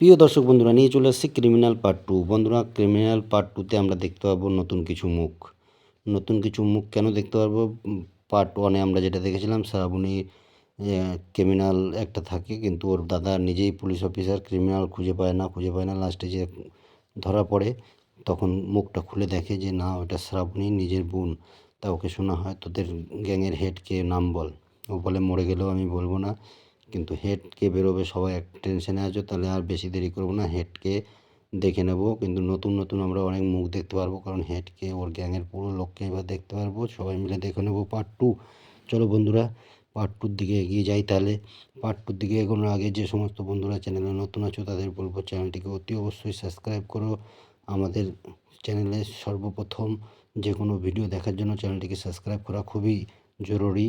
প্রিয় দর্শক বন্ধুরা, নিয়ে চলে আসছি ক্রিমিনাল পার্ট টু বন্ধুরা ক্রিমিনাল পার্ট টুতে আমরা দেখতে পাবো নতুন কিছু মুখ। নতুন কিছু মুখ কেন দেখতে পারব? পার্ট ওয়ানে আমরা যেটা দেখেছিলাম, শ্রাবণী ক্রিমিনাল একটা থাকে, কিন্তু ওর দাদা নিজেই পুলিশ অফিসার ক্রিমিনাল খুঁজে পায় না, খুঁজে পায় না। লাস্টে যে ধরা পড়ে, তখন মুখটা খুলে দেখে যে, না, ওটা শ্রাবণী, নিজের বোন। তা ওকে শোনা হয়, তোদের গ্যাংয়ের হেডকে নাম বল। ও বলে, মরে গেলেও আমি বলব না। কিন্তু হেডকে বেরোবে সবাই এক টেনশনে আছো, তাহলে আর বেশি দেরি করব না, হেডকে দেখে নেব। কিন্তু নতুন নতুন আমরা অনেক মুখ দেখতে পারব, কারণ হেডকে, ওর গ্যাংয়ের পুরো লোককে এবার দেখতে পারব। সবাই মিলে দেখে নেব পার্ট টু চলো বন্ধুরা পার্ট টুর দিকে এগিয়ে যাই তাহলে। পার্ট টুর দিকে এগোনোর আগে যে সমস্ত বন্ধুরা চ্যানেলে নতুন আছো, তাদের বলব চ্যানেলটিকে অতি অবশ্যই সাবস্ক্রাইব করো। আমাদের চ্যানেলে সর্বপ্রথম যে কোনো ভিডিও দেখার জন্য চ্যানেলটিকে সাবস্ক্রাইব করা খুবই জরুরি।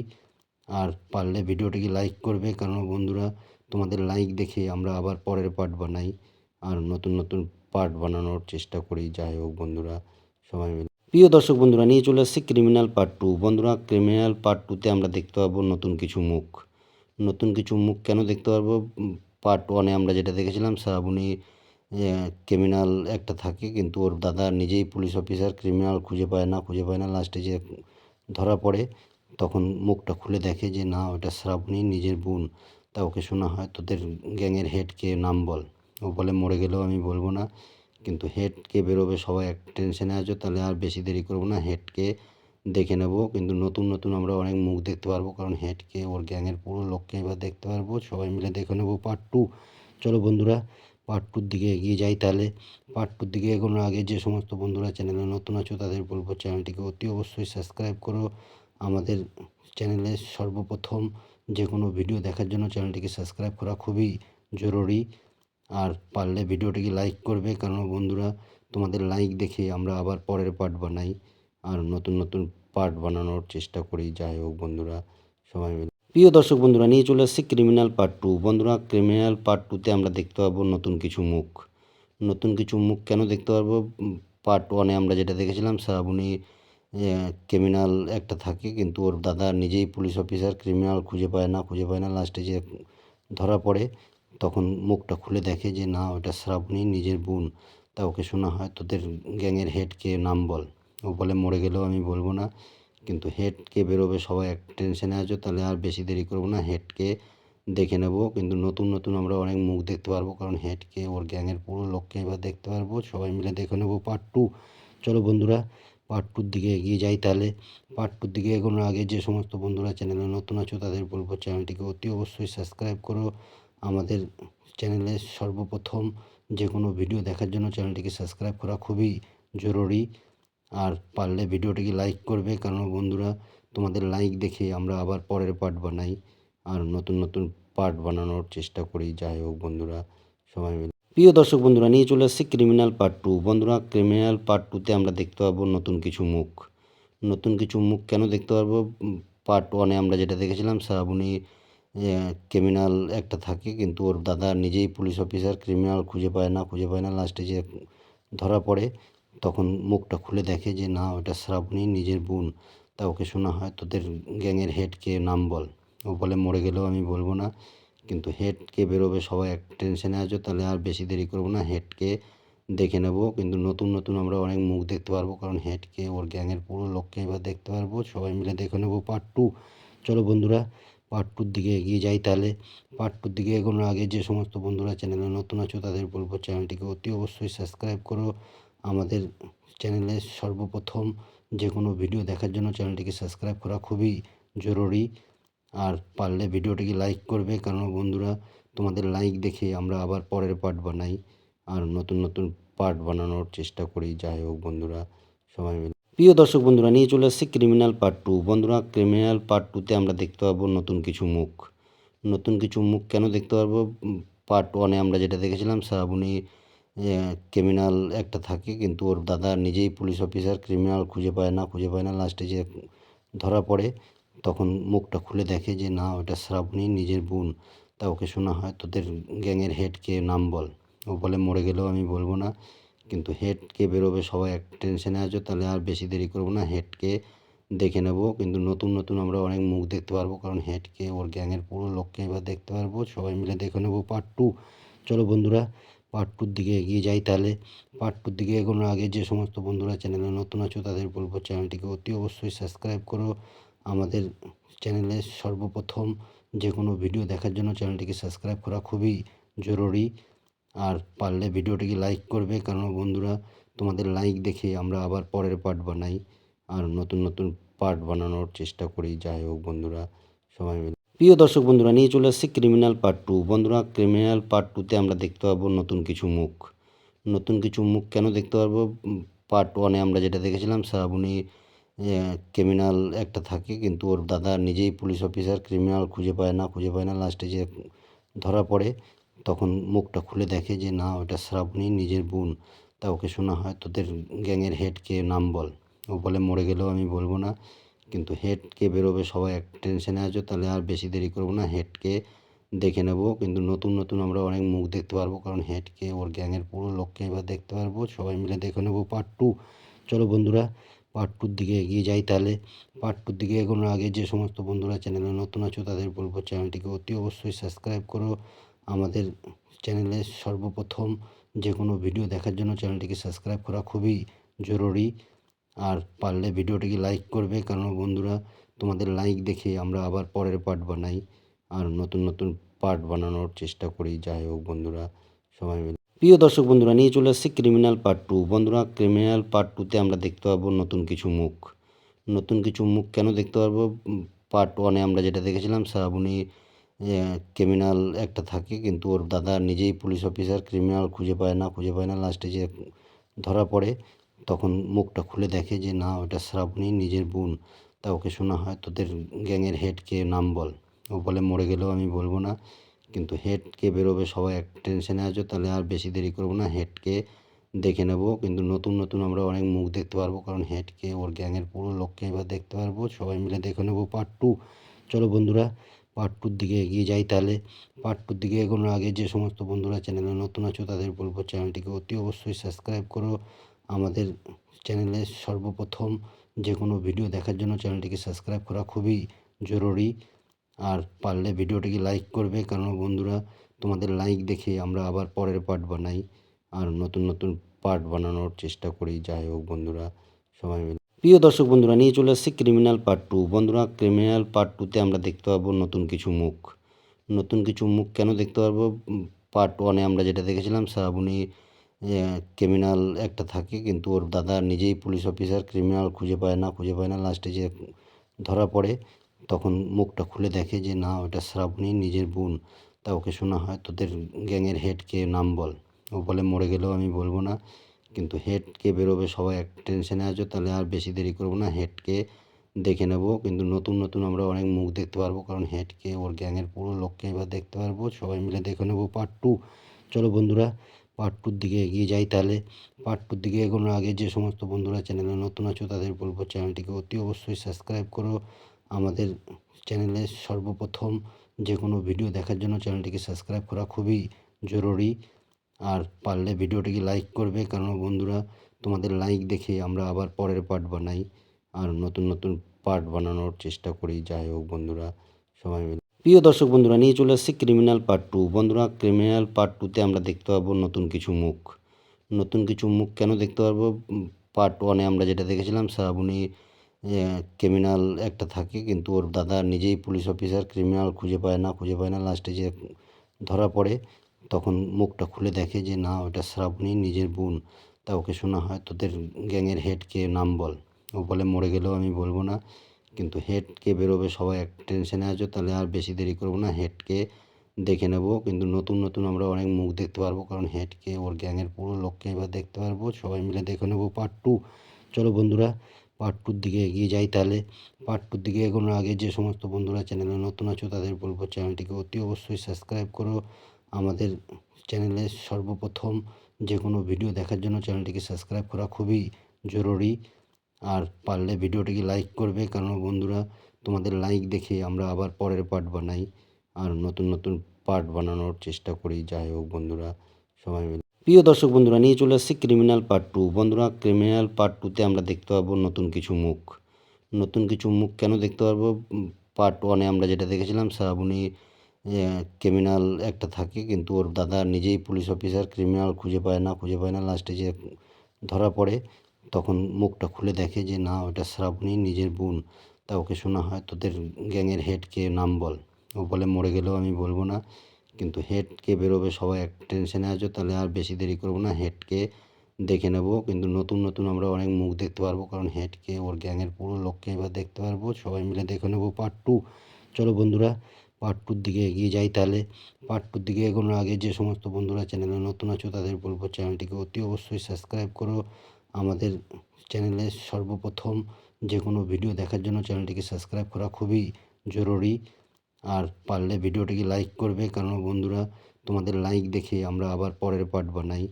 আর পারলে ভিডিওটিকে লাইক করবে কারণ বন্ধুরা তোমাদের লাইক দেখে আমরা আবার পরের পার্ট বানাই আর নতুন নতুন পার্ট বানানোর চেষ্টা করি। যাই হোক বন্ধুরা, সবাই মিলে। প্রিয় দর্শক বন্ধুরা, নিয়ে চলে আসছি ক্রিমিনাল পার্ট টু বন্ধুরা ক্রিমিনাল পার্ট টুতে আমরা দেখতে পাবো নতুন কিছু মুখ। নতুন কিছু মুখ কেন দেখতে পারব পার্ট ওয়ানে আমরা যেটা দেখেছিলাম, শ্রাবণী ক্রিমিনাল একটা থাকে, কিন্তু ওর দাদা নিজেই পুলিশ অফিসার ক্রিমিনাল খুঁজে পায় না, খুঁজে পায় না লাস্টে যে ধরা পড়ে তখন মুখটা খুলে দেখে যে, না, ওটা শ্রাবণী নিজের বোন। তা ওকে শোনা হয়, তোদের গ্যাংয়ের হেডকে নাম বল। ও বলে, মরে গেলেও আমি বলব না। কিন্তু হেডকে বেরোবে, সবাই এক টেনশনে আছো, তাহলে আর বেশি দেরি করব না। হেডকে দেখে নেব। কিন্তু নতুন নতুন আমরা অনেক মুখ দেখতে পারব, কারণ হেডকে, ওর গ্যাংয়ের পুরো লোককে এবার দেখতে পারব। সবাই মিলে দেখে নেব পার্ট টু চলো বন্ধুরা পার্ট টুর দিকে এগিয়ে যাই তাহলে। পার্ট টুর দিকে এগোনোর আগে যে সমস্ত বন্ধুরা চ্যানেলে নতুন আছো, তাদের বলব চ্যানেলটিকে অতি অবশ্যই সাবস্ক্রাইব করো। আমাদের চ্যানেলে সর্বপ্রথম যে কোনো ভিডিও দেখার জন্য চ্যানেলটিকে সাবস্ক্রাইব করা খুবই জরুরি। আর পারলে ভিডিওটিকে লাইক করবে কারণ বন্ধুরা, তোমাদের লাইক দেখে আমরা আবার পরের পার্ট বানাই। আর নতুন নতুন পার্ট বানানোর চেষ্টা করি। যাই হোক বন্ধুরা, সবাই মিলে। প্রিয় দর্শক বন্ধুরা, নিয়ে চলে আসছি ক্রিমিনাল পার্ট টু বন্ধুরা ক্রিমিনাল পার্ট টুতে আমরা দেখতে পাবো নতুন কিছু মুখ। নতুন কিছু মুখ কেন দেখতে পারব পার্ট ওয়ানে আমরা যেটা দেখেছিলাম, শ্রাবণী ক্রিমিনাল একটা থাকে কিন্তু ওর দাদা নিজেই পুলিশ অফিসার ক্রিমিনাল খুঁজে পায় না, খুঁজে পায় না। লাস্টে যে ধরা পড়ে, তখন মুখটা খুলে দেখে যে না, ওটা শ্রাবণী নিজের বোন। তা ওকে শোনা হয়, তোদের গ্যাংয়ের হেডকে নাম বল? ও বলে, মরে গেলেও আমি বলব না। কিন্তু হেডকে বেরোবে, সবাই এক টেনশনে আছো, তাহলে আর বেশি দেরি করব না। হেডকে দেখে নেব। কিন্তু নতুন নতুন আমরা অনেক মুখ দেখতে পারব, কারণ হেডকে ওর গ্যাংয়ের পুরো লোককে এবার দেখতে পারব। সবাই মিলে দেখে নেব পার্ট টু চলো বন্ধুরা পার্ট টুর দিকে এগিয়ে যাই তাহলে। পার্ট টুর দিকে এগোনোর আগে যে সমস্ত বন্ধুরা চ্যানেলে নতুন আছো তাদের বলব চ্যানেলটিকে অতি অবশ্যই সাবস্ক্রাইব করো। আমাদের চ্যানেলে সর্বপ্রথম যে কোনো ভিডিও দেখার জন্য চ্যানেলটিকে সাবস্ক্রাইব করা খুবই জরুরি। আর পারলে ভিডিওটিকে লাইক করবে কারণ বন্ধুরা, তোমাদের লাইক দেখে আমরা আবার পরের পার্ট বানাই। আর নতুন নতুন পার্ট বানানোর চেষ্টা করি। যাই হোক বন্ধুরা, সবাই মিলে প্রিয় দর্শক বন্ধুরা, নিয়ে চলে আসছি ক্রিমিনাল পার্ট টু বন্ধুরা ক্রিমিনাল পার্ট টুতে আমরা দেখতে পাবো নতুন কিছু মুখ। নতুন কিছু মুখ কেন দেখতে পারব? পার্ট ওয়ানে আমরা যেটা দেখেছিলাম, শ্রাবণী ক্রিমিনাল একটা থাকে, কিন্তু ওর দাদা নিজেই পুলিশ অফিসার ক্রিমিনাল খুঁজে পায় না, খুঁজে পায় না। লাস্টে যে ধরা পড়ে, তখন মুখটা খুলে দেখে যে, না, ওটা শ্রাবণী নিজের বোন। তা ওকে শোনা হয়, তোদের গ্যাংয়ের হেডকে নাম বল। ও বলে, মরে গেলেও আমি বলব না। কিন্তু হেডকে বেরোবে, সবাই এক টেনশনে আছো, তাহলে আর বেশি দেরি করব না, হেডকে দেখে নেব। কিন্তু নতুন নতুন আমরা অনেক মুখ দেখতে পারব, কারণ হেডকে, ওর গ্যাংয়ের পুরো লোককে এবার দেখতে পারব। সবাই মিলে দেখে নেব পার্ট টু চলো বন্ধুরা পার্ট টুর দিকে এগিয়ে যাই তাহলে। পার্ট টুর দিকে এগোনোর আগে যে সমস্ত বন্ধুরা চ্যানেলে নতুন আছো, তাদের বলব চ্যানেলটিকে অতি অবশ্যই সাবস্ক্রাইব করো। আমাদের চ্যানেলে সর্বপ্রথম যে কোনো ভিডিও দেখার জন্য চ্যানেলটিকে সাবস্ক্রাইব করা খুবই জরুরি। আর পারলে ভিডিওটিকে লাইক করবে। কারণ বন্ধুরা, তোমাদের লাইক দেখে আমরা আবার পরের পার্ট বানাই। আর নতুন নতুন পার্ট বানানোর চেষ্টা করি। যাই হোক বন্ধুরা, সবাই মিলে। প্রিয় দর্শক বন্ধুরা, নিয়ে চলে আসছি ক্রিমিনাল পার্ট টু বন্ধুরা ক্রিমিনাল পার্ট টুতে আমরা দেখতে পাবো নতুন কিছু মুখ। নতুন কিছু মুখ কেন দেখতে পারব পার্ট ওয়ানে আমরা যেটা দেখেছিলাম, শ্রাবণী ক্রিমিনাল একটা থাকে, কিন্তু ওর দাদা নিজেই পুলিশ অফিসার ক্রিমিনাল খুঁজে পায় না, খুঁজে পায় না। লাস্টে যে ধরা পড়ে তখন মুখটা খুলে দেখে যে, না ওটা শ্রাবণী নিজের বোন। তা ওকে শোনা হয়, তোদের গ্যাংয়ের হেডকে নাম বল। ও বলে, মরে গেলেও আমি বলব না। কিন্তু হেডকে বেরোবে, সবাই এক টেনশনে আছো, তাহলে আর বেশি দেরি করব না। হেডকে দেখে নেব। কিন্তু নতুন নতুন আমরা অনেক মুখ দেখতে পারব, কারণ হেডকে ওর গ্যাংয়ের পুরো লোককে এবার দেখতে পারব। সবাই মিলে দেখে নেব পার্ট টু চলো বন্ধুরা পার্ট টুর দিকে এগিয়ে যাই তাহলে। পার্ট টুর দিকে এগোনোর আগে যে সমস্ত বন্ধুরা চ্যানেলে নতুন আছো, তাদের বলব চ্যানেলটিকে অতি অবশ্যই সাবস্ক্রাইব করো। আমাদের চ্যানেলে সর্বপ্রথম যে কোনো ভিডিও দেখার জন্য চ্যানেলটিকে সাবস্ক্রাইব করা খুবই জরুরি। আর পারলে ভিডিওটিকে লাইক করবে কারণ বন্ধুরা, তোমাদের লাইক দেখে আমরা আবার পরের পার্ট বানাই। আর নতুন নতুন পার্ট বানানোর চেষ্টা করি, যাই হোক বন্ধুরা, সবাই মিলে। প্রিয় দর্শক বন্ধুরা, নিয়ে চলে আসছি ক্রিমিনাল পার্ট টু। বন্ধুরা, ক্রিমিনাল পার্ট টুতে আমরা দেখতে পাবো নতুন কিছু মুখ। নতুন কিছু মুখ কেন দেখতে পারব পার্ট ওয়ানে আমরা যেটা দেখেছিলাম, শ্রাবণী ক্রিমিনাল একটা থাকে, কিন্তু ওর দাদা নিজেই পুলিশ অফিসার ক্রিমিনাল খুঁজে পায় না, খুঁজে পায় না। লাস্টে যে ধরা পড়ে, তখন মুখটা খুলে দেখে যে, না ওটা শ্রাবণী, নিজের বোন। তা ওকে শোনা হয়, তোদের গ্যাংয়ের হেডকে নাম বল। ও বলে, মরে গেলেও আমি বলব না। কিন্তু হেডকে বেরোবে, সবাই এক টেনশনে আছো, তাহলে আর বেশি দেরি করব না। হেডকে দেখে নেব। কিন্তু নতুন নতুন আমরা অনেক মুখ দেখতে পারব, কারণ হেডকে ওর গ্যাংয়ের পুরো লোককে এবার দেখতে পারব। সবাই মিলে দেখে নেব পার্ট টু চলো বন্ধুরা পার্ট টুর দিকে এগিয়ে যাই তাহলে। পার্ট টুর দিকে এগোনোর আগে যে সমস্ত বন্ধুরা চ্যানেলে নতুন আছো তাদের বলব চ্যানেলটিকে অতি অবশ্যই সাবস্ক্রাইব করো। আমাদের চ্যানেলে সর্বপ্রথম যে কোনো ভিডিও দেখার জন্য চ্যানেলটিকে সাবস্ক্রাইব করা খুবই জরুরি। আর পারলে ভিডিওটিকে লাইক করবে, কারণ বন্ধুরা, তোমাদের লাইক দেখে আমরা আবার পরের পার্ট বানাই। আর নতুন নতুন পার্ট বানানোর চেষ্টা করি, যাই হোক বন্ধুরা, সবাই প্রিয় দর্শক বন্ধুরা, নিয়ে চলে আসছি ক্রিমিনাল পার্ট টু বন্ধুরা ক্রিমিনাল পার্ট টুতে আমরা দেখতে পাবো নতুন কিছু মুখ। নতুন কিছু মুখ কেন দেখতে পারব? পার্ট ওয়ানে আমরা যেটা দেখেছিলাম, শ্রাবণী ক্রিমিনাল একটা থাকে, কিন্তু ওর দাদা নিজেই পুলিশ অফিসার ক্রিমিনাল খুঁজে পায় না, খুঁজে পায় না। লাস্টে যে ধরা পড়ে, তখন মুখটা খুলে দেখে যে, না, ওটা শ্রাবণী নিজের বোন। তা ওকে শোনা হয়, তোদের গ্যাংয়ের হেডকে নাম বল। ও বলে, মরে গেলেও আমি বলব না। কিন্তু হেডকে বেরোবে, সবাই এক টেনশনে আছো, তাহলে আর বেশি দেরি করব না, হেডকে দেখে নেব। কিন্তু নতুন নতুন আমরা অনেক মুখ দেখতে পারব, কারণ হেডকে, ওর গ্যাংয়ের পুরো লোককে এবার দেখতে পারব। সবাই মিলে দেখে নেব পার্ট টু চলো বন্ধুরা পার্ট টুর দিকে এগিয়ে যাই তাহলে। পার্ট টুর দিকে এগোনোর আগে যে সমস্ত বন্ধুরা চ্যানেলে নতুন আছো, তাদের বলব চ্যানেলটিকে অতি অবশ্যই সাবস্ক্রাইব করো। আমাদের চ্যানেলে সর্বপ্রথম যে কোনো ভিডিও দেখার জন্য চ্যানেলটিকে সাবস্ক্রাইব করা খুবই জরুরি। আর পারলে ভিডিওটিকে লাইক করবে কারণ বন্ধুরা তোমাদের লাইক দেখে আমরা আবার পরের পার্ট বানাই আর নতুন নতুন পার্ট বানানোর চেষ্টা করি। যাই হোক বন্ধুরা, সবাই মিলে। প্রিয় দর্শক বন্ধুরা, নিয়ে চলে আসছি ক্রিমিনাল পার্ট টু বন্ধুরা ক্রিমিনাল পার্ট টুতে আমরা দেখতে পাবো নতুন কিছু মুখ। নতুন কিছু মুখ কেন দেখতে পারব পার্ট ওয়ানে আমরা যেটা দেখেছিলাম, শ্রাবণী ক্রিমিনাল একটা থাকে, কিন্তু ওর দাদা নিজেই পুলিশ অফিসার ক্রিমিনাল খুঁজে পায় না, খুঁজে পায় না। লাস্টে যে ধরা পড়ে তখন মুখটা খুলে দেখে যে, না, ওটা শ্রাবণী নিজের বোন। তা ওকে শোনা হয়, তোদের গ্যাংয়ের হেডকে নাম বল। ও বলে, মরে গেলেও আমি বলব না। কিন্তু হেডকে বেরোবে, সবাই এক টেনশনে আছো, তাহলে আর বেশি দেরি করব না। হেডকে দেখে নেব। কিন্তু নতুন নতুন আমরা অনেক মুখ দেখতে পারব, কারণ হেডকে, ওর গ্যাংয়ের পুরো লোককে এবার দেখতে পারব। সবাই মিলে দেখে নেব পার্ট টু চলো বন্ধুরা পার্ট টুর দিকে এগিয়ে যাই তাহলে। পার্ট টুর দিকে এগোনোর আগে যে সমস্ত বন্ধুরা চ্যানেলে নতুন আছো, তাদের বলব চ্যানেলটিকে অতি অবশ্যই সাবস্ক্রাইব করো। আমাদের চ্যানেলে সর্বপ্রথম যে কোনো ভিডিও দেখার জন্য চ্যানেলটিকে সাবস্ক্রাইব করা খুবই জরুরি। আর পারলে ভিডিওটিকে লাইক করবে কারণ বন্ধুরা, তোমাদের লাইক দেখে আমরা আবার পরের পার্ট বানাই। আর নতুন নতুন পার্ট বানানোর চেষ্টা করি। যাই হোক বন্ধুরা, সবাই মিলে। প্রিয় দর্শক বন্ধুরা, নিয়ে চলে আসছি ক্রিমিনাল পার্ট টু বন্ধুরা ক্রিমিনাল পার্ট টুতে আমরা দেখতে পাবো নতুন কিছু মুখ। নতুন কিছু মুখ কেন দেখতে পারব পার্ট ওয়ানে আমরা যেটা দেখেছিলাম, শ্রাবণী ক্রিমিনাল একটা থাকে কিন্তু ওর দাদা নিজেই পুলিশ অফিসার ক্রিমিনাল খুঁজে পায় না, খুঁজে পায় না। লাস্টে যে ধরা পড়ে, তখন মুখটা খুলে দেখে যে না ওটা শ্রাবণী নিজের বোন। তা ওকে শোনা হয়, তোদের গ্যাংয়ের হেডকে নাম বল? ও বলে, মরে গেলেও আমি বলব না। কিন্তু হেডকে বেরোবে, সবাই এক টেনশনে আছো, তাহলে আর বেশি দেরি করব না। হেডকে দেখে নেব। কিন্তু নতুন নতুন আমরা অনেক মুখ দেখতে পারব, কারণ হেডকে ওর গ্যাংয়ের পুরো লোককে এবার দেখতে পারব। সবাই মিলে দেখে নেব পার্ট টু চলো বন্ধুরা পার্ট টুর দিকে এগিয়ে যাই তাহলে। পার্ট টুর দিকে এগোনোর আগে যে সমস্ত বন্ধুরা চ্যানেলে নতুন আছো তাদের বলব চ্যানেলটিকে অতি অবশ্যই সাবস্ক্রাইব করো। আমাদের চ্যানেলে সর্বপ্রথম যে কোনো ভিডিও দেখার জন্য চ্যানেলটিকে সাবস্ক্রাইব করা খুবই জরুরি। আর পারলে ভিডিওটিকে লাইক করবে কারণ বন্ধুরা, তোমাদের লাইক দেখে আমরা আবার পরের পার্ট বানাই। আর নতুন নতুন পার্ট বানানোর চেষ্টা করি। যাই হোক বন্ধুরা, সবাই মিলে প্রিয় দর্শক বন্ধুরা, নিয়ে চলে আসছি ক্রিমিনাল পার্ট টু বন্ধুরা ক্রিমিনাল পার্ট টুতে আমরা দেখতে পাবো নতুন কিছু মুখ। নতুন কিছু মুখ কেন দেখতে পারব? পার্ট ওয়ানে আমরা যেটা দেখেছিলাম, শ্রাবণী ক্রিমিনাল একটা থাকে, কিন্তু ওর দাদা নিজেই পুলিশ অফিসার ক্রিমিনাল খুঁজে পায় না, খুঁজে পায় না। লাস্টে যে ধরা পড়ে, তখন মুখটা খুলে দেখে যে, না, ওটা শ্রাবণী নিজের বোন। তা ওকে শোনা হয়, তোদের গ্যাংয়ের হেডকে নাম বল। ও বলে, মরে গেলেও আমি বলব না। কিন্তু হেডকে বেরোবে, সবাই এক টেনশনে আছো, তাহলে আর বেশি দেরি করব না, হেডকে দেখে নেব। কিন্তু নতুন নতুন আমরা অনেক মুখ দেখতে পারব, কারণ হেডকে, ওর গ্যাংয়ের পুরো লোককে এবার দেখতে পারব। সবাই মিলে দেখে নেব পার্ট টু চলো বন্ধুরা পার্ট টুর দিকে এগিয়ে যাই তাহলে। পার্ট টুর দিকে এগোনোর আগে যে সমস্ত বন্ধুরা চ্যানেলে নতুন আছো, তাদের বলব চ্যানেলটিকে অতি অবশ্যই সাবস্ক্রাইব করো। আমাদের চ্যানেলে সর্বপ্রথম যে কোনো ভিডিও দেখার জন্য চ্যানেলটিকে সাবস্ক্রাইব করা খুবই জরুরি। আর পারলে ভিডিওটিকে লাইক করবে। কারণ বন্ধুরা, তোমাদের লাইক দেখে আমরা আবার পরের পার্ট বানাই।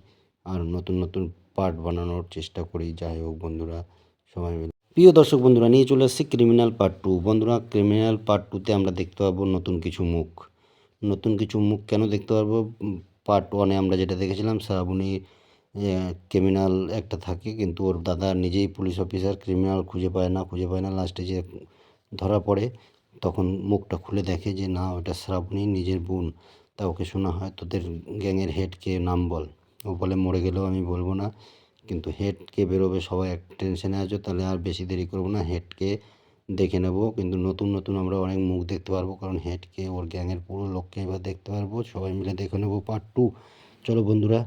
আর নতুন নতুন পার্ট বানানোর চেষ্টা করি। যাই হোক বন্ধুরা, সবাই মিলে। প্রিয় দর্শক বন্ধুরা, নিয়ে চলে আসছি ক্রিমিনাল পার্ট টু বন্ধুরা ক্রিমিনাল পার্ট টুতে আমরা দেখতে পাবো নতুন কিছু মুখ। নতুন কিছু মুখ কেন দেখতে পারব পার্ট ওয়ানে আমরা যেটা দেখেছিলাম শ্রাবণী ক্রিমিনাল একটা থাকে, কিন্তু ওর দাদা নিজেই পুলিশ অফিসার ক্রিমিনাল খুঁজে পায় না, খুঁজে পায় না। লাস্টে যে ধরা পড়ে তখন মুখটা খুলে দেখে যে, না ওটা শ্রাবণী নিজের বোন। তা ওকে শোনা হয়, তোদের গ্যাংয়ের হেডকে নাম বল। ও বলে, মরে গেলেও আমি বলব না। কিন্তু হেডকে বেরোবে, সবাই এক টেনশনে আছো, তাহলে আর বেশি দেরি করব না। হেডকে দেখে নেব। কিন্তু নতুন নতুন আমরা অনেক মুখ দেখতে পারব, কারণ হেডকে ওর গ্যাংয়ের পুরো লোককে এবার দেখতে পারব। সবাই মিলে দেখে নেব পার্ট টু চলো বন্ধুরা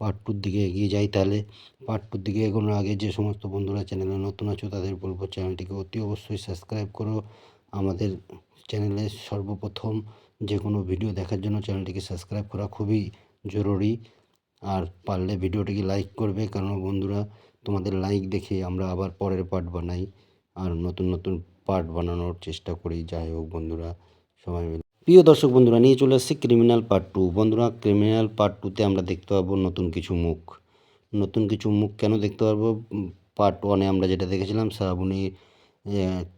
পার্ট টুর দিকে এগিয়ে যাই তাহলে। পার্ট টুর দিকে এগোনোর আগে যে সমস্ত বন্ধুরা চ্যানেলে নতুন আছো, তাদের বলব চ্যানেলটিকে অতি অবশ্যই সাবস্ক্রাইব করো। আমাদের চ্যানেলে সর্বপ্রথম যে কোনো ভিডিও দেখার জন্য চ্যানেলটিকে সাবস্ক্রাইব করা খুবই জরুরি। আর পারলে ভিডিওটিকে লাইক করবে কারণ বন্ধুরা, তোমাদের লাইক দেখে আমরা আবার পরের পার্ট বানাই। আর নতুন নতুন পার্ট বানানোর চেষ্টা করি, যাই হোক বন্ধুরা, সবাই মিলে। প্রিয় দর্শক বন্ধুরা, নিয়ে চলে আসছি ক্রিমিনাল পার্ট টু। বন্ধুরা, ক্রিমিনাল পার্ট টুতে আমরা দেখতে পাবো নতুন কিছু মুখ। নতুন কিছু মুখ কেন দেখতে পারব পার্ট ওয়ানে আমরা যেটা দেখেছিলাম, শ্রাবণী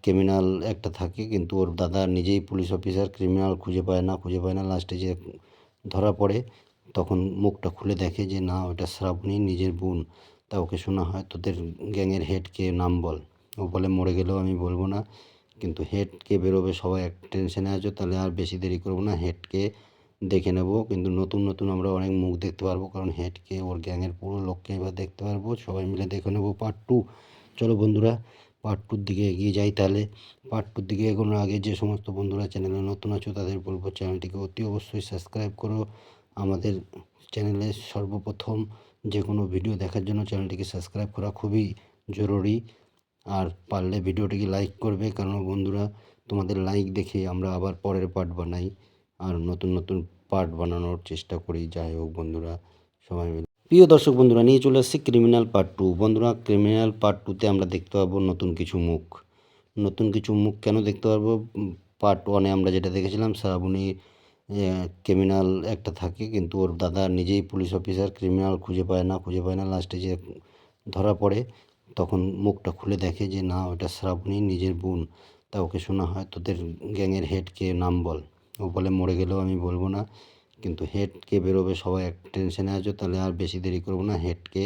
ক্রিমিনাল একটা থাকে, কিন্তু ওর দাদা নিজেই পুলিশ অফিসার ক্রিমিনাল খুঁজে পায় না, খুঁজে পায় না। লাস্টে যে ধরা পড়ে, তখন মুখটা খুলে দেখে যে না ওটা শ্রাবণী নিজের বোন। তা ওকে শোনা হয়, তোদের গ্যাংয়ের হেডকে নাম বল? ও বলে, মরে গেলেও আমি বলব না। কিন্তু হেডকে বেরোবে, সবাই এক টেনশনে আছো, তাহলে আর বেশি দেরি করব না। হেডকে দেখে নেব। কিন্তু নতুন নতুন আমরা অনেক মুখ দেখতে পারব, কারণ হেডকে ওর গ্যাংয়ের পুরো লোককে এবার দেখতে পারব। সবাই মিলে দেখে নেব পার্ট টু চলো বন্ধুরা পার্ট টুর দিকে এগিয়ে যাই তাহলে। পার্ট টুর দিকে এগোনোর আগে যে সমস্ত বন্ধুরা চ্যানেলে নতুন আছো তাদের বলব চ্যানেলটিকে অতি অবশ্যই সাবস্ক্রাইব করো। আমাদের চ্যানেলে সর্বপ্রথম যে কোনো ভিডিও দেখার জন্য চ্যানেলটিকে সাবস্ক্রাইব করা খুবই জরুরি। আর পারলে ভিডিওটিকে লাইক করবে, কারণ বন্ধুরা, তোমাদের লাইক দেখে আমরা আবার পরের পার্ট বানাই। আর নতুন নতুন পার্ট বানানোর চেষ্টা করি। যাই হোক বন্ধুরা, সবাই মিলে প্রিয় দর্শক বন্ধুরা, নিয়ে চলে আসছি ক্রিমিনাল পার্ট টু বন্ধুরা ক্রিমিনাল পার্ট টুতে আমরা দেখতে পাবো নতুন কিছু মুখ। নতুন কিছু মুখ কেন দেখতে পারব? পার্ট ওয়ানে আমরা যেটা দেখেছিলাম, শ্রাবণী ক্রিমিনাল একটা থাকে, কিন্তু ওর দাদা নিজেই পুলিশ অফিসার ক্রিমিনাল খুঁজে পায় না, খুঁজে পায় না। লাস্টে যে ধরা পড়ে, তখন মুখটা খুলে দেখে যে, না, ওটা শ্রাবণী নিজের বোন। তা ওকে শোনা হয়, তোদের গ্যাংয়ের হেডকে নাম বল। ও বলে, মরে গেলেও আমি বলব না। কিন্তু হেডকে বেরোবে, সবাই এক টেনশনে আছো, তাহলে আর বেশি দেরি করব না হেডকে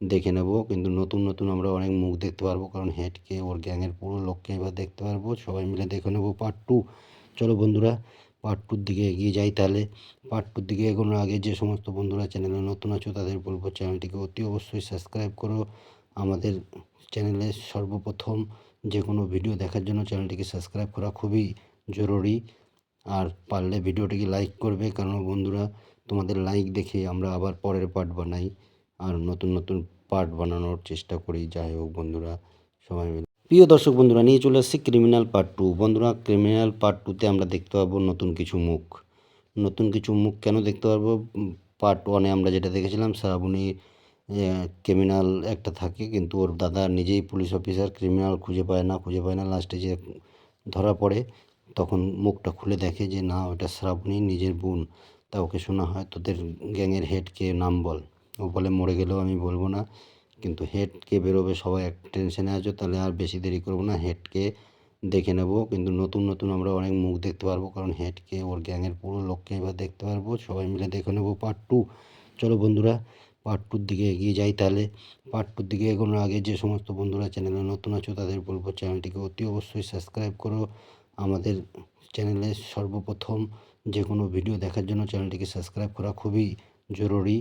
দেখে নেব। কিন্তু নতুন নতুন আমরা অনেক মুখ দেখতে পারব, কারণ হেডকে ওর গ্যাংয়ের পুরো লোককে এবার দেখতে পারব। সবাই মিলে দেখে নেব পার্ট টু চলো বন্ধুরা পার্ট টুর দিকে এগিয়ে যাই তাহলে। পার্ট টুর দিকে এগোনোর আগে যে সমস্ত বন্ধুরা চ্যানেলে নতুন আছো, তাদের বলব চ্যানেলটিকে অতি অবশ্যই সাবস্ক্রাইব করো। আমাদের চ্যানেলে সর্বপ্রথম যে কোনো ভিডিও দেখার জন্য চ্যানেলটিকে সাবস্ক্রাইব করা খুবই জরুরি। আর পারলে ভিডিওটিকে লাইক করবে, কারণ বন্ধুরা তোমাদের লাইক দেখে আমরা আবার পরের পার্ট বানাই। আর নতুন নতুন পার্ট বানানোর চেষ্টা করি, যাই হোক বন্ধুরা, সবাই মিলে। প্রিয় দর্শক বন্ধুরা, নিয়ে চলে আসছি ক্রিমিনাল পার্ট টু বন্ধুরা ক্রিমিনাল পার্ট টুতে আমরা দেখতে পাবো নতুন কিছু মুখ। নতুন কিছু মুখ কেন দেখতে পারব পার্ট ওয়ানে আমরা যেটা দেখেছিলাম, শ্রাবণী ক্রিমিনাল একটা থাকে, কিন্তু ওর দাদা নিজেই পুলিশ অফিসার ক্রিমিনাল খুঁজে পায় না, খুঁজে পায় না লাস্টে যে ধরা পড়ে তখন মুখটা খুলে দেখে যে, না, ওটা শ্রাবণী, নিজের বোন। তা ওকে শোনা হয়, তোদের গ্যাংয়ের হেডকে নাম বল। ও বলে, মরে গেলেও আমি বলব না। কিন্তু হেডকে বেরোবে, সবাই এক টেনশনে আছো, তাহলে আর বেশি দেরি করব না। হেডকে দেখে নেব। কিন্তু নতুন নতুন আমরা অনেক মুখ দেখতে পারব, কারণ হেডকে, ওর গ্যাংয়ের পুরো লোককে এবার দেখতে পারব। সবাই মিলে দেখে নেব পার্ট টু চলো বন্ধুরা পার্ট টুর দিকে এগিয়ে যাই তাহলে। পার্ট টুর দিকে এগোনোর আগে যে সমস্ত বন্ধুরা চ্যানেলে নতুন আছো, তাদের বলব চ্যানেলটিকে অতি অবশ্যই সাবস্ক্রাইব করো। আমাদের চ্যানেলে সর্বপ্রথম যে কোনো ভিডিও দেখার জন্য চ্যানেলটিকে সাবস্ক্রাইব করা খুবই জরুরি।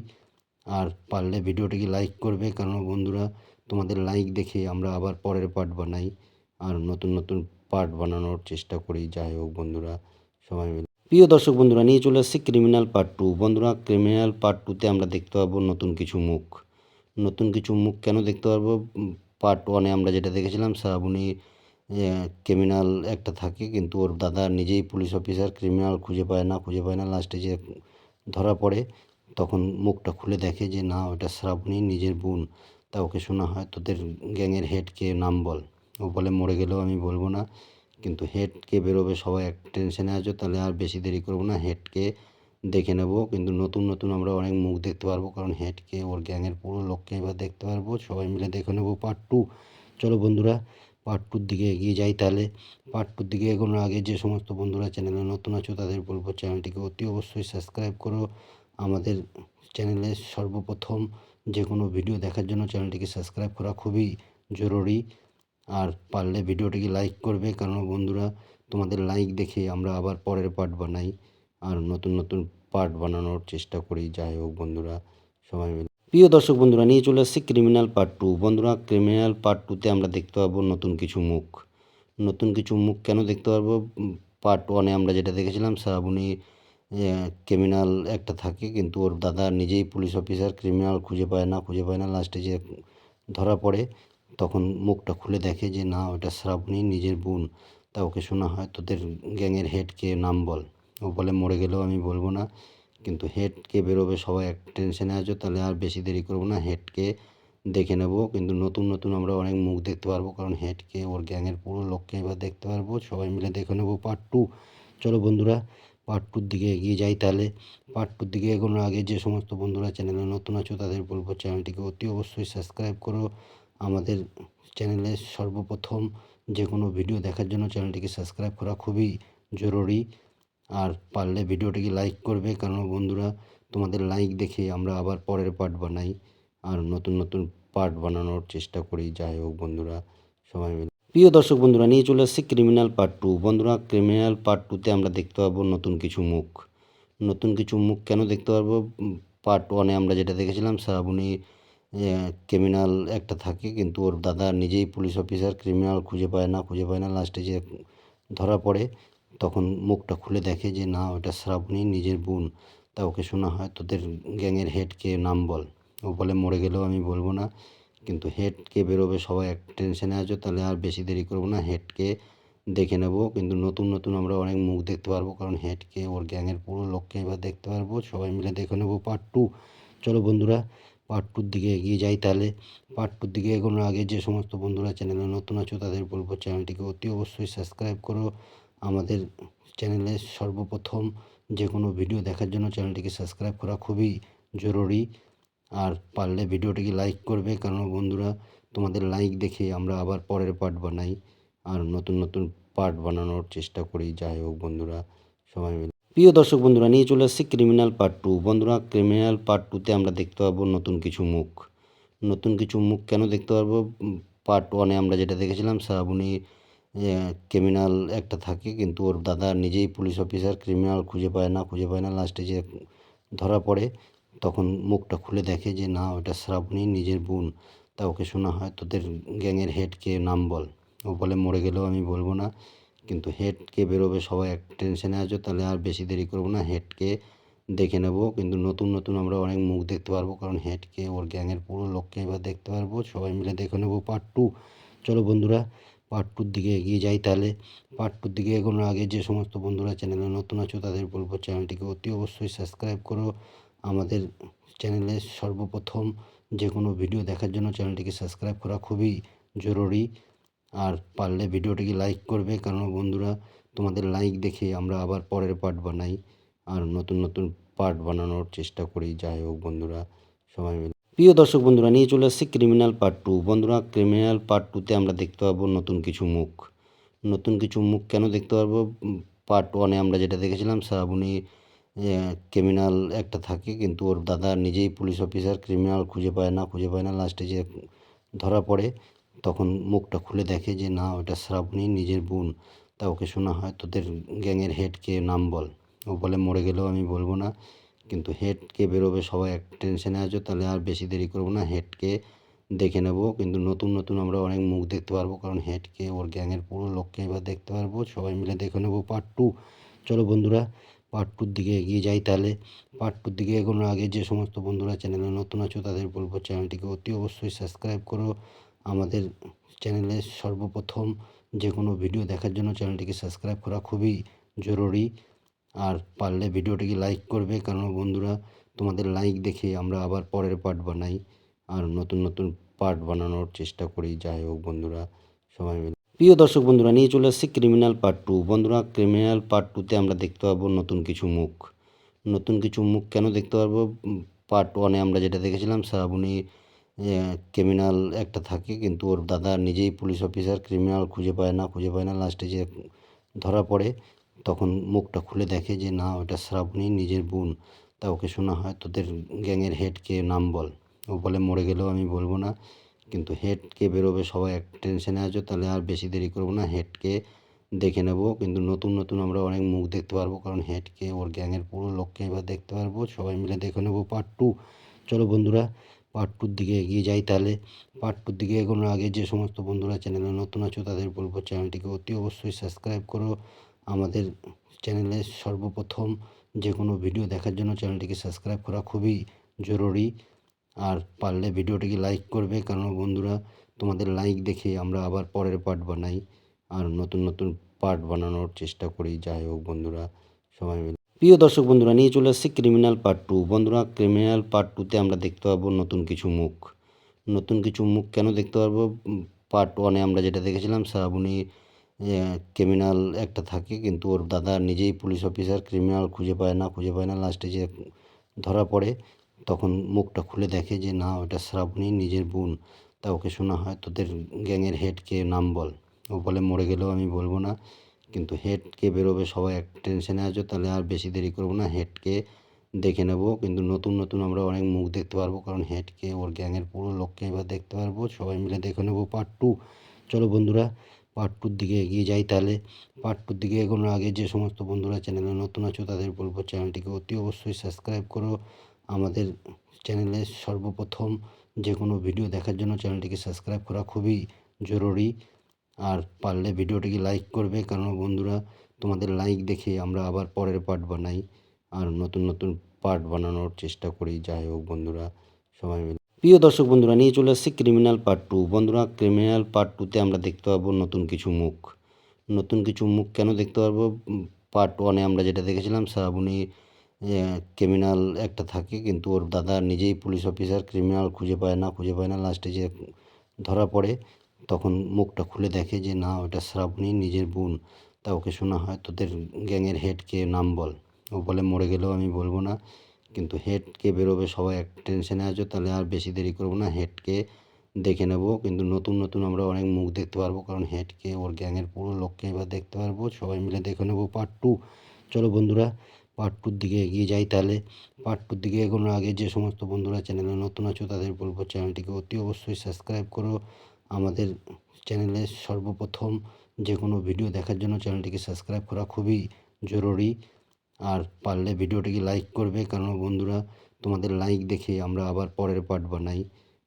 আর পারলে ভিডিওটিকে লাইক করবে কারণ বন্ধুরা, তোমাদের লাইক দেখে আমরা আবার পরের পার্ট বানাই। আর নতুন নতুন পার্ট বানানোর চেষ্টা করি। যাই হোক বন্ধুরা, সবাই মিলে। প্রিয় দর্শক বন্ধুরা, নিয়ে চলে আসছি ক্রিমিনাল পার্ট টু বন্ধুরা ক্রিমিনাল পার্ট টুতে আমরা দেখতে পাবো নতুন কিছু মুখ। নতুন কিছু মুখ কেন দেখতে পারব পার্ট ওয়ানে আমরা যেটা দেখেছিলাম, শ্রাবণী ক্রিমিনাল একটা থাকে কিন্তু ওর দাদা নিজেই পুলিশ অফিসার ক্রিমিনাল খুঁজে পায় না, খুঁজে পায় না। লাস্টে যে ধরা পড়ে, তখন মুখটা খুলে দেখে যে না, ওটা শ্রাবণী নিজের বোন। তা ওকে শোনা হয়, তোদের গ্যাংয়ের হেডকে নাম বল। ও বলে, মরে গেলেও আমি বলব না। কিন্তু হেডকে বেরোবে, সবাই এক টেনশনে আছো, তাহলে আর বেশি দেরি করব না। হেডকে দেখে নেব। কিন্তু নতুন নতুন আমরা অনেক মুখ দেখতে পারব, কারণ হেডকে ওর গ্যাংয়ের পুরো লোককে এবার দেখতে পারব। সবাই মিলে দেখে নেব পার্ট টু চলো বন্ধুরা পার্ট টুর দিকে এগিয়ে যাই তাহলে। পার্ট টুর দিকে এগোনোর আগে যে সমস্ত বন্ধুরা চ্যানেলে নতুন আছো তাদের বলব চ্যানেলটিকে অতি অবশ্যই সাবস্ক্রাইব করো। আমাদের চ্যানেলে সর্বপ্রথম যে কোনো ভিডিও দেখার জন্য চ্যানেলটিকে সাবস্ক্রাইব করা খুবই জরুরি। আর পারলে ভিডিওটিকে লাইক করবে কারণ বন্ধুরা, তোমাদের লাইক দেখে আমরা আবার পরের পার্ট বানাই। আর নতুন নতুন পার্ট বানানোর চেষ্টা করি। যাই হোক বন্ধুরা, সবাই মিলে প্রিয় দর্শক বন্ধুরা, নিয়ে চলে আসছি ক্রিমিনাল পার্ট টু বন্ধুরা ক্রিমিনাল পার্ট টুতে আমরা দেখতে পাবো নতুন কিছু মুখ। নতুন কিছু মুখ কেন দেখতে পারব? পার্ট ওয়ানে আমরা যেটা দেখেছিলাম, শ্রাবণী ক্রিমিনাল একটা থাকে, কিন্তু ওর দাদা নিজেই পুলিশ অফিসার ক্রিমিনাল খুঁজে পায় না, খুঁজে পায় না। লাস্টে যে ধরা পড়ে, তখন মুখটা খুলে দেখে যে, না, ওটা শ্রাবণী নিজের বোন। তা ওকে শোনা হয়, তোদের গ্যাংয়ের হেডকে নাম বল। ও বলে, মরে গেলেও আমি বলব না। কিন্তু হেডকে বেরোবে সবাই এক টেনশনে আছো, তাহলে আর বেশি দেরি করব না, হেডকে দেখে নেব। কিন্তু নতুন নতুন আমরা অনেক মুখ দেখতে পারব, কারণ হেডকে, ওর গ্যাংয়ের পুরো লোককে এবার দেখতে পারব। সবাই মিলে দেখে নেব পার্ট টু চলো বন্ধুরা পার্ট টুর দিকে এগিয়ে যাই তাহলে। পার্ট টুর দিকে এগোনোর আগে যে সমস্ত বন্ধুরা চ্যানেলে নতুন আছো, তাদের বলব চ্যানেলটিকে অতি অবশ্যই সাবস্ক্রাইব করো। আমাদের চ্যানেলে সর্বপ্রথম যে কোনো ভিডিও দেখার জন্য চ্যানেলটিকে সাবস্ক্রাইব করা খুবই জরুরি। আর পারলে ভিডিওটিকে লাইক করবে। কারণ বন্ধুরা, তোমাদের লাইক দেখে আমরা আবার পরের পার্ট বানাই। আর নতুন নতুন পার্ট বানানোর চেষ্টা করি। যাই হোক বন্ধুরা, সবাই মিলে। প্রিয় দর্শক বন্ধুরা, নিয়ে চলে আসছি ক্রিমিনাল পার্ট টু বন্ধুরা ক্রিমিনাল পার্ট টুতে আমরা দেখতে পাবো নতুন কিছু মুখ। নতুন কিছু মুখ কেন দেখতে পারব পার্ট ওয়ানে আমরা যেটা দেখেছিলাম, শ্রাবণী ক্রিমিনাল একটা থাকে, কিন্তু ওর দাদা নিজেই পুলিশ অফিসার ক্রিমিনাল খুঁজে পায় না, খুঁজে পায় না। লাস্টে যে ধরা পড়ে তখন মুখটা খুলে দেখে যে, না ওটা শ্রাবণী নিজের বোন। তা ওকে শোনা হয়, তোদের গ্যাংয়ের হেডকে নাম বল। ও বলে, মরে গেলেও আমি বলব না। কিন্তু হেডকে বেরোবে, সবাই এক টেনশনে আছো, তাহলে আর বেশি দেরি করব না। হেডকে দেখে নেব। কিন্তু নতুন নতুন আমরা অনেক মুখ দেখতে পারব, কারণ হেডকে, ওর গ্যাংয়ের পুরো লোককে এবার দেখতে পারব। সবাই মিলে দেখে নেব পার্ট টু চলো বন্ধুরা পার্ট টুর দিকে এগিয়ে যাই তাহলে। পার্ট টুর দিকে এগোনোর আগে যে সমস্ত বন্ধুরা চ্যানেলে নতুন আছো, তাদের বলব চ্যানেলটিকে অতি অবশ্যই সাবস্ক্রাইব করো। আমাদের চ্যানেলে সর্বপ্রথম যে কোনো ভিডিও দেখার জন্য চ্যানেলটিকে সাবস্ক্রাইব করা খুবই জরুরি। আর পারলে ভিডিওটিকে লাইক করবে, কারণ বন্ধুরা, তোমাদের লাইক দেখে আমরা আবার পরের পার্ট বানাই। আর নতুন নতুন পার্ট বানানোর চেষ্টা করি, যাই হোক বন্ধুরা, সবাই মিলে। প্রিয় দর্শক বন্ধুরা, নিয়ে চলে আসছি ক্রিমিনাল পার্ট টু। বন্ধুরা, ক্রিমিনাল পার্ট টুতে আমরা দেখতে পাবো নতুন কিছু মুখ। নতুন কিছু মুখ কেন দেখতে পারব? পার্ট ওয়ানে আমরা যেটা দেখেছিলাম, শ্রাবণী ক্রিমিনাল একটা থাকে, কিন্তু ওর দাদা নিজেই পুলিশ অফিসার ক্রিমিনাল খুঁজে পায় না, খুঁজে পায় না। লাস্টে যে ধরা পড়ে, তখন মুখটা খুলে দেখে যে না ওটা শ্রাবণী, নিজের বোন। তা ওকে শোনা হয়, তোদের গ্যাংয়ের হেডকে নাম বল? ও বলে, মরে গেলেও আমি বলব না। কিন্তু হেডকে বেরোবে, সবাই এক টেনশনে আছো, তাহলে আর বেশি দেরি করব না। হেডকে দেখে নেব, কিন্তু নতুন নতুন আমরা অনেক মুখ দেখতে পারব, কারণ হেডকে ওর গ্যাংয়ের পুরো লোককে এবার দেখতে পারব। সবাই মিলে দেখে নেব পার্ট টু চলো বন্ধুরা পার্ট টুর দিকে এগিয়ে যাই তাহলে। পার্ট টুর দিকে এগোনোর আগে যে সমস্ত বন্ধুরা চ্যানেলে নতুন আছো তাদের বলব চ্যানেলটিকে অতি অবশ্যই সাবস্ক্রাইব করো। আমাদের চ্যানেলে সর্বপ্রথম যে কোনো ভিডিও দেখার জন্য চ্যানেলটিকে সাবস্ক্রাইব করা খুবই জরুরি। আর পারলে ভিডিওটিকে লাইক করবে কারণ বন্ধুরা, তোমাদের লাইক দেখে আমরা আবার পরের পার্ট বানাই। আর নতুন নতুন পার্ট বানানোর চেষ্টা করি। যাই হোক বন্ধুরা, সবাই মিলে প্রিয় দর্শক বন্ধুরা, নিয়ে চলে আসছি ক্রিমিনাল পার্ট টু বন্ধুরা ক্রিমিনাল পার্ট টুতে আমরা দেখতে পাবো নতুন কিছু মুখ। নতুন কিছু মুখ কেন দেখতে পারব? পার্ট ওয়ানে আমরা যেটা দেখেছিলাম, শ্রাবণী ক্রিমিনাল একটা থাকে, কিন্তু ওর দাদা নিজেই পুলিশ অফিসার ক্রিমিনাল খুঁজে পায় না, খুঁজে পায় না। লাস্টে যে ধরা পড়ে, তখন মুখটা খুলে দেখে যে, না, ওটা শ্রাবণী, নিজের বোন। তা ওকে শোনা হয়, তোদের গ্যাংয়ের হেডকে নাম বল। ও বলে, মরে গেলেও আমি বলব না। কিন্তু হেডকে বেরোবে, সবাই এক টেনশনে আছো, তাহলে আর বেশি দেরি করব না, হেডকে দেখে নেব। কিন্তু নতুন নতুন আমরা অনেক মুখ দেখতে পারব, কারণ হেডকে, ওর গ্যাংয়ের পুরো লোককে এবার দেখতে পারব। সবাই মিলে দেখে নেব পার্ট টু চলো বন্ধুরা পার্ট টুর দিকে এগিয়ে যাই তাহলে। পার্ট টুর দিকে এগোনোর আগে যে সমস্ত বন্ধুরা চ্যানেলে নতুন আছো, তাদের বলব চ্যানেলটিকে অতি অবশ্যই সাবস্ক্রাইব করো। আমাদের চ্যানেলে সর্বপ্রথম যে কোনো ভিডিও দেখার জন্য চ্যানেলটিকে সাবস্ক্রাইব করা খুবই জরুরি। আর পারলে ভিডিওটিকে লাইক করবে কারণ বন্ধুরা, তোমাদের লাইক দেখে আমরা আবার পরের পার্ট বানাই আর নতুন নতুন পার্ট বানানোর চেষ্টা করি। যাই হোক বন্ধুরা, সবাই মিলে। প্রিয় দর্শক বন্ধুরা, নিয়ে চলে আসছি ক্রিমিনাল পার্ট টু বন্ধুরা ক্রিমিনাল পার্ট টুতে আমরা দেখতে পাবো নতুন কিছু মুখ। নতুন কিছু মুখ কেন দেখতে পারব পার্ট ওয়ানে আমরা যেটা দেখেছিলাম, শ্রাবণী ক্রিমিনাল একটা থাকে, কিন্তু ওর দাদা নিজেই পুলিশ অফিসার ক্রিমিনাল খুঁজে পায় না, খুঁজে পায় না লাস্টে যে ধরা পড়ে তখন মুখটা খুলে দেখে যে, না, ওটা শ্রাবণী, নিজের বোন। তা ওকে শোনা হয়, তোদের গ্যাংয়ের হেডকে নাম বল। ও বলে, মরে গেলেও আমি বলব না। কিন্তু হেডকে বেরোবে, সবাই এক টেনশনে আছো, তাহলে আর বেশি দেরি করব না হেডকে দেখে নেব। কিন্তু নতুন নতুন আমরা অনেক মুখ দেখতে পারব, কারণ হেডকে ওর গ্যাংয়ের পুরো লোককে এবার দেখতে পারব। সবাই মিলে দেখে নেব পার্ট টু চলো বন্ধুরা পার্ট টুর দিকে এগিয়ে যাই তাহলে। পার্ট টুর দিকে এগোনোর আগে যে সমস্ত বন্ধুরা চ্যানেলে নতুন আছো, তাদের বলব চ্যানেলটিকে অতি অবশ্যই সাবস্ক্রাইব করো। আমাদের চ্যানেলে সর্বপ্রথম যে কোনো ভিডিও দেখার জন্য চ্যানেলটিকে সাবস্ক্রাইব করা খুবই জরুরি। আর পারলে ভিডিওটিকে লাইক করবে, কারণ বন্ধুরা, তোমাদের লাইক দেখে আমরা আবার পরের পার্ট বানাই। আর নতুন নতুন পার্ট বানানোর চেষ্টা করি। যাই হোক বন্ধুরা, সবাই মিলে। প্রিয় দর্শক বন্ধুরা, নিয়ে চলে আসছি ক্রিমিনাল পার্ট টু বন্ধুরা ক্রিমিনাল পার্ট টুতে আমরা দেখতে পাবো নতুন কিছু মুখ। নতুন কিছু মুখ কেন দেখতে পারব পার্ট ওয়ানে আমরা যেটা দেখেছিলাম, শ্রাবণী ক্রিমিনাল একটা থাকে কিন্তু ওর দাদা নিজেই পুলিশ অফিসার ক্রিমিনাল খুঁজে পায় না, খুঁজে পায় না। লাস্টে যে ধরা পড়ে, তখন মুখটা খুলে দেখে যে না, ওটা শ্রাবণী নিজের বোন। তা ওকে শোনা হয়, তোদের গ্যাংয়ের হেডকে নাম বল। ও বলে, মরে গেলেও আমি বলব না। কিন্তু হেডকে বেরোবে, সবাই এক টেনশনে আছো, তাহলে আর বেশি দেরি করব না। হেডকে দেখে নেব। কিন্তু নতুন নতুন আমরা অনেক মুখ দেখতে পারব, কারণ হেডকে ওর গ্যাংয়ের পুরো লোককে এবার দেখতে পারব। সবাই মিলে দেখে নেব পার্ট টু চলো বন্ধুরা পার্ট টুর দিকে এগিয়ে যাই তাহলে। পার্ট টুর দিকে এগোনোর আগে যে সমস্ত বন্ধুরা চ্যানেলে নতুন আছো তাদের বলব চ্যানেলটিকে অতি অবশ্যই সাবস্ক্রাইব করো। আমাদের চ্যানেলে সর্বপ্রথম যে কোনো ভিডিও দেখার জন্য চ্যানেলটিকে সাবস্ক্রাইব করা খুবই জরুরি। আর পারলে ভিডিওটিকে লাইক করবে কারণ বন্ধুরা তোমাদের লাইক দেখে আমরা আবার পরের পার্ট বানাই। আর নতুন নতুন পার্ট বানানোর চেষ্টা করি। যাই হোক বন্ধুরা, সবাই মিলে প্রিয় দর্শক বন্ধুরা, নিয়ে চলে আসছি ক্রিমিনাল পার্ট টু বন্ধুরা ক্রিমিনাল পার্ট টুতে আমরা দেখতে পাবো নতুন কিছু মুখ। নতুন কিছু মুখ কেন দেখতে পারব? পার্ট ওয়ানে আমরা যেটা দেখেছিলাম, শ্রাবণী ক্রিমিনাল একটা থাকে, কিন্তু ওর দাদা নিজেই পুলিশ অফিসার ক্রিমিনাল খুঁজে পায় না, খুঁজে পায় না। লাস্টে যে ধরা পড়ে, তখন মুখটা খুলে দেখে যে, না, ওটা শ্রাবণী নিজের বোন। তা ওকে শোনা হয়, তোদের গ্যাংয়ের হেডকে নাম বল। ও বলে, মরে গেলেও আমি বলব না। কিন্তু হেডকে বেরোবে সবাই এক টেনশনে আছো, তাহলে আর বেশি দেরি করব না, হেডকে দেখে নেব। কিন্তু নতুন নতুন আমরা অনেক মুখ দেখতে পারব, কারণ হেডকে, ওর গ্যাংয়ের পুরো লোককে এবার দেখতে পারব। সবাই মিলে দেখে নেব পার্ট টু চলো বন্ধুরা পার্ট টুর দিকে এগিয়ে যাই তাহলে। পার্ট টুর দিকে এগোনোর আগে যে সমস্ত বন্ধুরা চ্যানেলে নতুন আছো, তাদের বলব চ্যানেলটিকে অতি অবশ্যই সাবস্ক্রাইব করো। আমাদের চ্যানেলে সর্বপ্রথম যে কোনো ভিডিও দেখার জন্য চ্যানেলটিকে সাবস্ক্রাইব করা খুবই জরুরি। আর পারলে ভিডিওটিকে লাইক করবে। কারণ বন্ধুরা, তোমাদের লাইক দেখে আমরা আবার পরের পার্ট বানাই।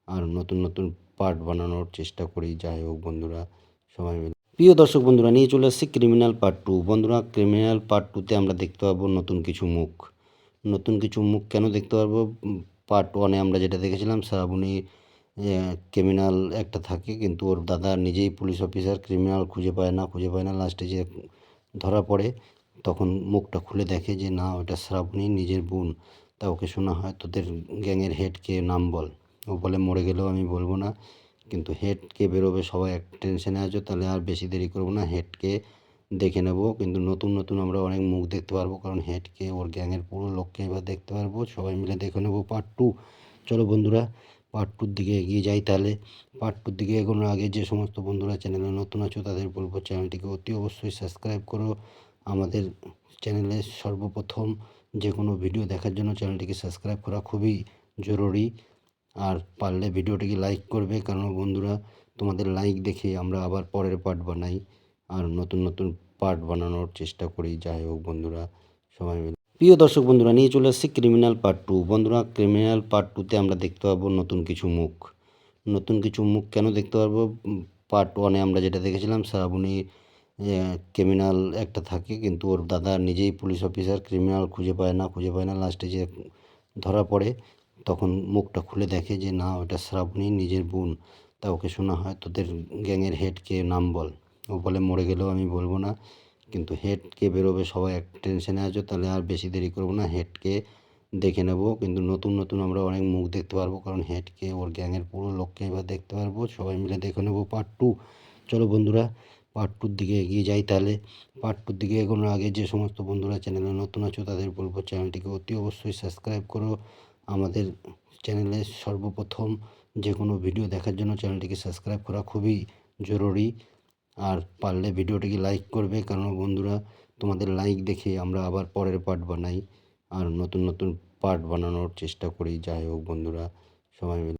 আর নতুন নতুন পার্ট বানানোর চেষ্টা করি। যাই হোক বন্ধুরা, সবাই মিলে। প্রিয় দর্শক বন্ধুরা, নিয়ে চলে আসছি ক্রিমিনাল পার্ট টু বন্ধুরা ক্রিমিনাল পার্ট টুতে আমরা দেখতে পাবো নতুন কিছু মুখ। নতুন কিছু মুখ কেন দেখতে পারব পার্ট ওয়ানে আমরা যেটা দেখেছিলাম, শ্রাবণী ক্রিমিনাল একটা থাকে, কিন্তু ওর দাদা নিজেই পুলিশ অফিসার ক্রিমিনাল খুঁজে পায় না, খুঁজে পায় না। লাস্টে যে ধরা পড়ে তখন মুখটা খুলে দেখে যে, না ওটা শ্রাবণী নিজের বোন। তা ওকে শোনা হয়, তোদের গ্যাংয়ের হেডকে নাম বল। ও বলে, মরে গেলেও আমি বলব না। কিন্তু হেডকে বেরোবে, সবাই এক টেনশনে আছো, তাহলে আর বেশি দেরি করব না। হেডকে দেখে নেব। কিন্তু নতুন নতুন আমরা অনেক মুখ দেখতে পারব, কারণ হেডকে, ওর গ্যাংয়ের পুরো লোককে এবার দেখতে পারব। সবাই মিলে দেখে নেব পার্ট টু চলো বন্ধুরা পার্ট টুর দিকে এগিয়ে যাই তাহলে। পার্ট টুর দিকে এগোনোর আগে যে সমস্ত বন্ধুরা চ্যানেলে নতুন আছো, তাদের বলব চ্যানেলটিকে অতি অবশ্যই সাবস্ক্রাইব করো। আমাদের চ্যানেলে সর্বপ্রথম যে কোনো ভিডিও দেখার জন্য চ্যানেলটিকে সাবস্ক্রাইব করা খুবই জরুরি। আর পারলে ভিডিওটিকে লাইক করবে, কারণ বন্ধুরা, তোমাদের লাইক দেখে আমরা আবার পরের পার্ট বানাই। আর নতুন নতুন পার্ট বানানোর চেষ্টা করি, যাই হোক বন্ধুরা, সবাই মিলে। প্রিয় দর্শক বন্ধুরা, নিয়ে চলে আসছি ক্রিমিনাল পার্ট টু। বন্ধুরা, ক্রিমিনাল পার্ট টুতে আমরা দেখতে পাবো নতুন কিছু মুখ। নতুন কিছু মুখ কেন দেখতে পারব? পার্ট ওয়ানে আমরা যেটা দেখেছিলাম, শ্রাবণী ক্রিমিনাল একটা থাকে, কিন্তু ওর দাদা নিজেই পুলিশ অফিসার ক্রিমিনাল খুঁজে পায় না, খুঁজে পায় না। লাস্টে যে ধরা পড়ে, তখন মুখটা খুলে দেখে যে, না, ওটা শ্রাবণী, নিজের বোন। তা ওকে শোনা হয়, তোদের গ্যাংয়ের হেডকে নাম বল। ও বলে, মরে গেলেও আমি বলব না। কিন্তু হেডকে বেরোবে, সবাই এক টেনশনে আছো, তাহলে আর বেশি দেরি করব না। হেডকে দেখে নেব, কিন্তু নতুন নতুন আমরা অনেক মুখ দেখতে পারব, কারণ হেডকে ওর গ্যাংয়ের পুরো লোককে এবার দেখতে পারব। সবাই মিলে দেখে নেব পার্ট টু চলো বন্ধুরা পার্ট টুর দিকে এগিয়ে যাই তাহলে। পার্ট টুর দিকে এগোনোর আগে যে সমস্ত বন্ধুরা চ্যানেলে নতুন আছো তাদের বলব চ্যানেলটিকে অতি অবশ্যই সাবস্ক্রাইব করো। আমাদের চ্যানেলে সর্বপ্রথম যে কোনো ভিডিও দেখার জন্য চ্যানেলটিকে সাবস্ক্রাইব করা খুবই জরুরি। আর পারলে ভিডিওটিকে লাইক করবে, কারণ বন্ধুরা, তোমাদের লাইক দেখে আমরা আবার পরের পার্ট বানাই। আর নতুন নতুন পার্ট বানানোর চেষ্টা করি। যাই হোক বন্ধুরা, সবাই মিলে